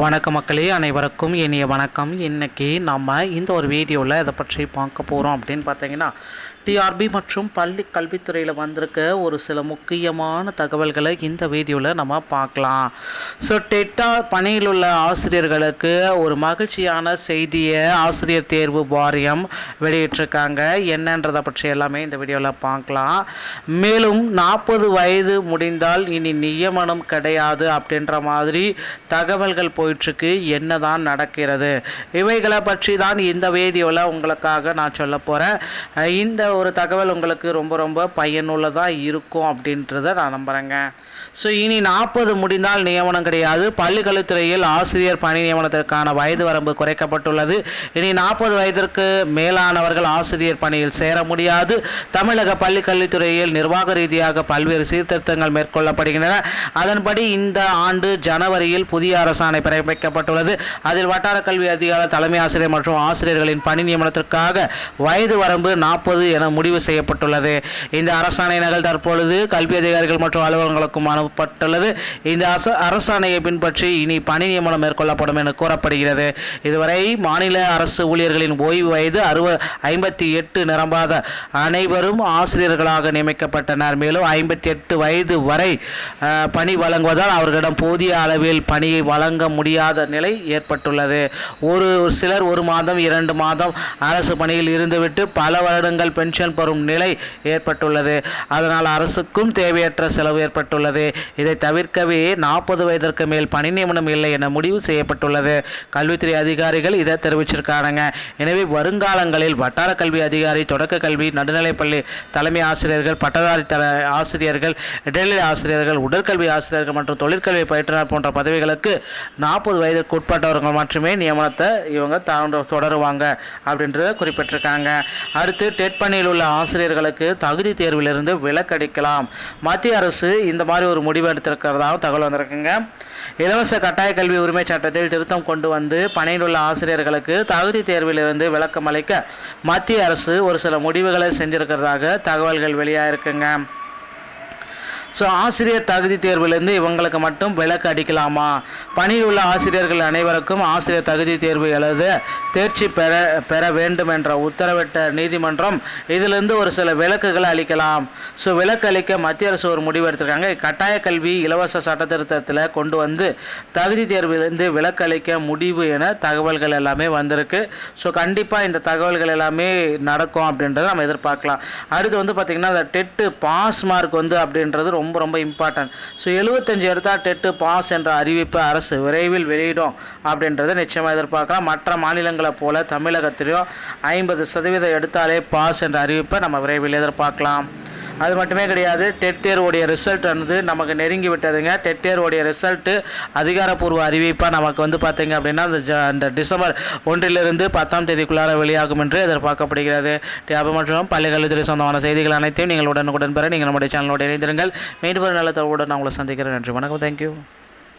வணக்க மக்களே அனைவருக்கும் இனிய வணக்கம். இன்னைக்கு நம்ம இந்த ஒரு வீடியோவில் இதை பற்றி பார்க்க போகிறோம் அப்படின்னு பார்த்தீங்கன்னா டிஆர்பி மற்றும் பள்ளி கல்வித்துறையில் வந்திருக்க ஒரு சில முக்கியமான தகவல்களை இந்த வீடியோவில் நம்ம பார்க்கலாம். ஸோ டெட்டா பணியில் உள்ள ஆசிரியர்களுக்கு ஒரு மகிழ்ச்சியான செய்தியை ஆசிரியர் தேர்வு வாரியம் வெளியிட்டிருக்காங்க. என்னன்றதை பற்றி எல்லாமே இந்த வீடியோவில் பார்க்கலாம். மேலும் நாற்பது வயது முடிந்தால் இனி நியமனம் கிடையாது அப்படின்ற மாதிரி தகவல்கள் போயிட்டுருக்கு. என்னதான் நடக்கிறது? இவைகளை பற்றி தான் இந்த வீடியோவில் உங்களுக்காக நான் சொல்ல போகிறேன் இந்த ஒரு தகவல் உங்களுக்கு ரொம்ப ரொம்ப பயனுள்ளதாக இருக்கும் அப்படின்றத நான் நம்புகிறேங்க ஸோ இனி நாற்பது முடிந்தால் நியமனம் கிடையாது. பள்ளிக்கல்வித்துறையில் ஆசிரியர் பணி நியமனத்திற்கான வயது வரம்பு குறைக்கப்பட்டுள்ளது. இனி நாற்பது வயதிற்கு மேலானவர்கள் ஆசிரியர் பணியில் சேர முடியாது. தமிழக பள்ளிக்கல்வித்துறையில் நிர்வாக ரீதியாக பல்வேறு சீர்திருத்தங்கள் மேற்கொள்ளப்படுகின்றன. அதன்படி இந்த ஆண்டு ஜனவரியில் புதிய அரசாணை பிறப்பிக்கப்பட்டுள்ளது. அதில் வட்டார கல்வி அதிகாரி தலைமை ஆசிரியர் மற்றும் ஆசிரியர்களின் பணி நியமனத்திற்காக வயது வரம்பு நாற்பது என முடிவு செய்யப்பட்டுள்ளது. இந்த அரசாணை நகல் தற்பொழுது கல்வி அதிகாரிகள் மற்றும் அலுவலகங்களுக்கும் அனுப்பப்பட்டுள்ளது. இந்த அரசாணையை பின்பற்றி இனி பணி நியமனம் மேற்கொள்ளப்படும் என கூறப்படுகிறது. இதுவரை மாநில அரசு ஊழியர்களின் ஓய்வு வயது அறுபது ஐம்பத்தி எட்டு நிரம்பாத அனைவரும் ஆசிரியர்களாக நியமிக்கப்பட்டனர். மேலும் ஐம்பத்தி எட்டு வயது வரை பணி வழங்குவதால் அவர்களிடம் போதிய அளவில் பணியை வழங்க முடியாத நிலை ஏற்பட்டுள்ளது. ஒரு சிலர் ஒரு மாதம் இரண்டு மாதம் அரசு பணியில் இருந்துவிட்டு பல வருடங்கள் பெண் பென்ஷன் பெறும் நிலை ஏற்பட்டுள்ளது. அதனால் அரசுக்கும் தேவையற்ற செலவு ஏற்பட்டுள்ளது. இதை தவிர்க்கவே நாற்பது வயதிற்கு மேல் பணி நியமனம் இல்லை என முடிவு செய்யப்பட்டுள்ளது. கல்வித்துறை அதிகாரிகள் இதை தெரிவிச்சிருக்காங்க. எனவே வருங்காலங்களில் வட்டார கல்வி அதிகாரி தொடக்க கல்வி நடுநிலைப்பள்ளி தலைமை ஆசிரியர்கள் பட்டதாரி தல ஆசிரியர்கள் இடைநிலை ஆசிரியர்கள் உடற்கல்வி ஆசிரியர்கள் மற்றும் தொழிற்கல்வி பயிற்றுனர் போன்ற பதவிகளுக்கு நாற்பது வயதிற்கு உட்பட்டவர்கள் மட்டுமே நியமனத்தை இவங்க தொடருவாங்க அப்படின்றத குறிப்பிட்டிருக்காங்க. அடுத்து டெட் பணியில் உள்ள ஆசிரியர்களுக்கு தகுதி தேர்விலிருந்து விலக்கடிக்கலாம். மத்திய அரசு இந்த மாதிரி ஒரு முடிவு எடுத்திருக்கிறதாக தகவல் வந்திருக்குங்க. இலவச கட்டாய கல்வி உரிமை சட்டத்தில் திருத்தம் கொண்டு வந்து பணியில் உள்ள ஆசிரியர்களுக்கு தகுதி தேர்விலிருந்து விளக்கம் அளிக்க மத்திய அரசு ஒரு சில முடிவுகளை செஞ்சிருக்கிறதாக தகவல்கள் வெளியாயிருக்குங்க. ஸோ ஆசிரியர் தகுதி தேர்விலிருந்து இவங்களுக்கு மட்டும் விலக்கு அடிக்கலாமா? பணியில் உள்ள ஆசிரியர்கள் அனைவருக்கும் ஆசிரியர் தகுதி தேர்வு எழுத தேர்ச்சி பெற பெற வேண்டும் என்ற உத்தரவிட்ட நீதிமன்றம் இதிலிருந்து ஒரு சில விலக்குகளை அளிக்கலாம். ஸோ விலக்கு அளிக்க மத்திய அரசு ஒரு முடிவு எடுத்திருக்காங்க. கட்டாய கல்வி இலவச சட்ட திருத்தத்தில் கொண்டு வந்து தகுதி தேர்விலிருந்து விலக்கு அளிக்க முடிவு என தகவல்கள் எல்லாமே வந்திருக்கு. ஸோ கண்டிப்பாக இந்த தகவல்கள் எல்லாமே நடக்கும் அப்படின்றத நம்ம எதிர்பார்க்கலாம். அடுத்து வந்து பார்த்திங்கன்னா அந்த டெட்டு பாஸ் மார்க் வந்து அப்படின்றது ரொம்ப ரொம்ப இம்பார்ட்டன்ட் ஸோ எழுபத்தஞ்சு எடுத்தால் டெட்டு பாஸ் என்ற அறிவிப்பு அரசு விரைவில் வெளியிடும் அப்படின்றத நிச்சயமாக எதிர்பார்க்கலாம். மற்ற மாநிலங்களை போல தமிழகத்திலையும் ஐம்பது சதவீதம் எடுத்தாலே பாஸ் என்ற அறிவிப்பை நம்ம விரைவில் எதிர்பார்க்கலாம். அது மட்டுமே கிடையாது டெட் தேர்வுடைய ரிசல்ட் வந்து நமக்கு நெருங்கி விட்டதுங்க. டெட் தேர்வுடைய ரிசல்ட்டு அதிகாரப்பூர்வ அறிவிப்பாக நமக்கு வந்து பார்த்தீங்க அப்படின்னா அந்த ஜ அந்த டிசம்பர் ஒன்றிலிருந்து பத்தாம் தேதிக்குள்ளார வெளியாகும் என்று எதிர்பார்க்கப்படுகிறது. டேபு மற்றும் பள்ளிக்கல்வித்துறை சொந்தமான செய்திகள் அனைத்தையும் நீங்கள் உடனுக்குடன் பெற நீங்கள் நம்முடைய சேனலோடு இணைந்திருங்கள். மீண்டும் ஒரு நல்ல தகவலுடன் நான் உங்களை சந்திக்கிறேன். நன்றி வணக்கம். தேங்க்யூ